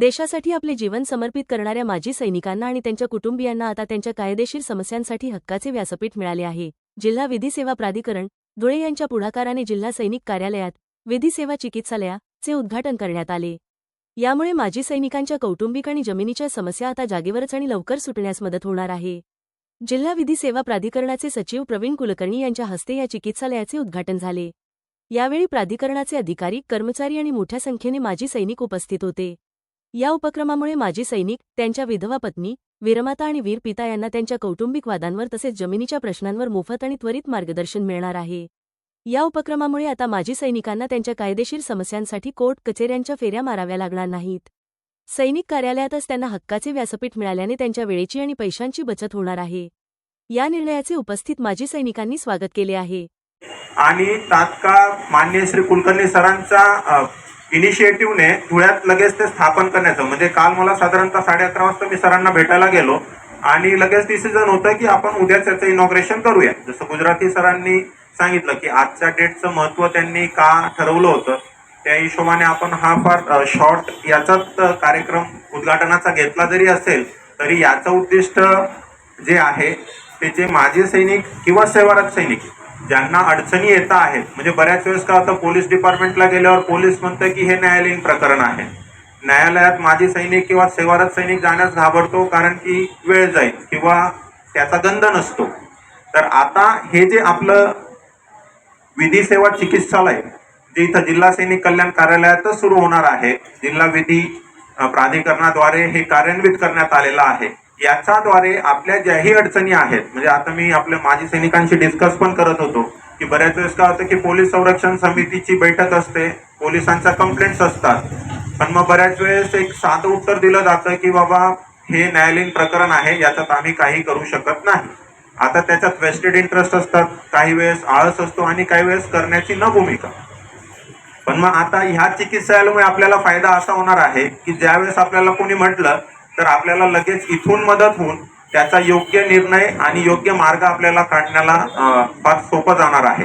देशासाठी आपले जीवन समर्पित करणाऱ्या माजी सैनिकांना आणि त्यांच्या कुटुंबियांना आता त्यांच्या कायदेशीर समस्यांसाठी हक्काचे व्यासपीठ मिळाले आहे. जिल्हा विधी सेवा प्राधिकरण धुळे यांच्या पुढाकाराने जिल्हा सैनिक कार्यालयात विधी सेवा चिकित्सालयाचे उद्घाटन करण्यात आले. यामुळे माजी सैनिकांच्या कौटुंबिक आणि जमिनीच्या समस्या आता जागेवरच आणि लवकर सुटण्यास मदत होणार आहे. जिल्हा विधी सेवा प्राधिकरणाचे सचिव प्रवीण कुलकर्णी यांच्या हस्ते या चिकित्सालयाचे उद्घाटन झाले. यावेळी प्राधिकरणाचे अधिकारी कर्मचारी आणि मोठ्या संख्येने माजी सैनिक उपस्थित होते. या उपक्रमामुळे माजी सैनिक त्यांच्या विधवा पत्नी विरमाता आणि वीर पिता यांना त्यांच्या कौटुंबिक वादांवर तसेच जमिनीच्या प्रश्नांवर मोफत आणि त्वरित मार्गदर्शन मिळणार आहे. या उपक्रमामुळे आता माजी सैनिकांना त्यांच्या कायदेशीर समस्यांसाठी कोर्ट कचेऱ्यांच्या फेऱ्या माराव्या लागणार नाहीत. सैनिक कार्यालयातच त्यांना हक्काचे व्यासपीठ मिळाल्याने त्यांच्या वेळेची आणि पैशांची बचत होणार आहे. या निर्णयाचे उपस्थित माजी सैनिकांनी स्वागत केले आहे. आणि तात्काळ मान्य श्री कुलकर्णी सरांचा इनिशिएटिव्हने धुळ्यात लगेच ते स्थापन करण्याचं म्हणजे काल मला साधारणतः साडे अकरा वाजता मी सरांना भेटायला गेलो. आणि लगेच डिसिजन होतं की आपण उद्याच याचं इनॉग्रेशन करूया. जसं गुजराती सरांनी सांगितलं की आजच्या डेटचं महत्त्व त्यांनी का ठरवलं होतं त्या हिशोबाने आपण हा फार शॉर्ट याचाच कार्यक्रम उद्घाटनाचा घेतला जरी असेल तरी याचं उद्दिष्ट जे आहे ते जे माजी सैनिक किंवा सेवारत सैनिक ज्यांना अडचणी येत आहेत म्हणजे बऱ्याच वेळेस काय होतं पोलीस डिपार्टमेंटला गेल्यावर पोलीस म्हणतं की हे न्यायालयीन प्रकरण आहे. न्यायालयात माजी सैनिक किंवा सेवारत सैनिक जाण्यास घाबरतो कारण की वेळ जाईल किंवा त्याचा गंध नसतो. तर आता हे जे आपलं विधी सेवा चिकित्सालय जे इथं जिल्हा सैनिक कल्याण कार्यालयातच सुरू होणार आहे जिल्हा विधी प्राधिकरणाद्वारे हे कार्यान्वित करण्यात आलेलं आहे. याच्याद्वारे आपल्या ज्याही अडचणी आहेत म्हणजे आता मी आपल्या माजी सैनिकांशी डिस्कस पण करत होतो की बऱ्याच वेळेस काय होतं की पोलीस संरक्षण समितीची बैठक असते पोलिसांच्या कंप्लेंट्स असतात. पण मग बऱ्याच वेळेस एक साधं उत्तर दिलं जातं की बाबा हे न्यायालयीन प्रकरण आहे याच्यात आम्ही काही करू शकत नाही. आता त्याच्यात वेस्टेड इंटरेस्ट असतात काही वेळेस आळस असतो आणि काही वेळेस करण्याची न भूमिका. पण मग आता ह्या चिकित्सालयामुळे आपल्याला फायदा असा होणार आहे की ज्यावेळेस आपल्याला कोणी म्हटलं तर आपल्याला लगेच इथून मदत होऊन त्याचा योग्य निर्णय आणि योग्य मार्ग आपल्याला काढण्याला फार सोपं जाणार आहे.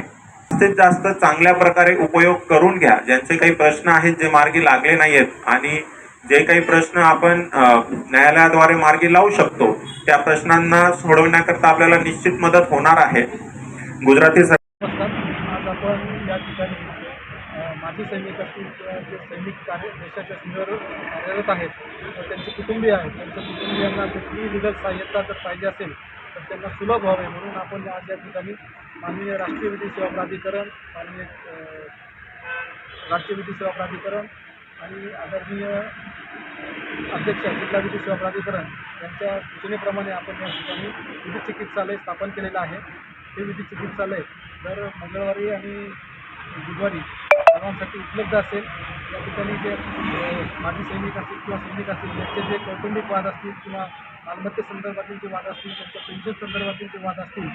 जास्तीत जास्त चांगल्या प्रकारे उपयोग करून घ्या. ज्यांचे काही प्रश्न आहेत जे मार्गी लागले नाहीयेत आणि जे काही प्रश्न आपण न्यायालयाद्वारे मार्गी लावू शकतो त्या प्रश्नांना सोडवण्याकरता आपल्याला निश्चित मदत होणार आहे. गुजराती सर आज आपण या ठिकाणी माजी सैनिक असतील किंवा जे सैनिक कार्य देशाच्या सीमेवर कार्यरत आहेत तर त्यांचे कुटुंबीय आहेत. त्यांच्या कुटुंबियांना कुठलीही लिगल सहाय्यता जर पाहिजे असेल तर त्यांना सुलभ व्हावे. म्हणून आपण आज या ठिकाणी माननीय राष्ट्रीय विधी सेवा प्राधिकरण माननीय राष्ट्रीय विधी सेवा प्राधिकरण आणि आदरणीय अध्यक्ष जिल्हा विधी सेवा प्राधिकरण यांच्या सूचनेप्रमाणे आपण या ठिकाणी विधी चिकित्सालय स्थापन केलेलं आहे. हे विधी चिकित्सालय दर मंगळवारी आणि बुधवारी सर्वांसाठी उपलब्ध असेल. या ठिकाणी जे माजी सैनिक असतील किंवा सैनिक असतील त्यांचे जे कौटुंबिक वाद असतील किंवा मालमत्ते संदर्भातील जे वाद असतील त्यांच्या पेन्शन संदर्भातील जे वाद असतील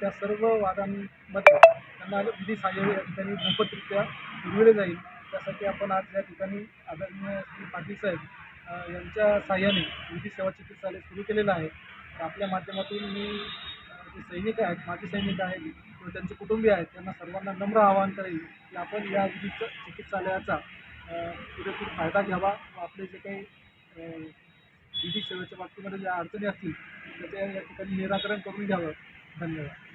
त्या सर्व वादांमध्ये त्यांना विधी सहाय्य या ठिकाणी मोफतरित्या पुरविले जाईल. त्यासाठी आपण आज या ठिकाणी आदरणीय श्री पाटील साहेब यांच्या सहाय्याने विधी सेवा चिकित्सालय सुरू केलेलं आहे. तर आपल्या माध्यमातून मी जे सैनिक आहेत माजी सैनिक आहेत किंवा त्यांचे कुटुंबीय आहेत त्यांना सर्वांना नम्र आवाहन करेल की आपण या विधी चिकित्सालयाचा पुरेपूर फायदा घ्यावा व आपले जे काही विधी सेवेच्या बाबतीमध्ये ज्या अडचणी असतील त्याचे या ठिकाणी निराकरण करून घ्यावं. धन्यवाद.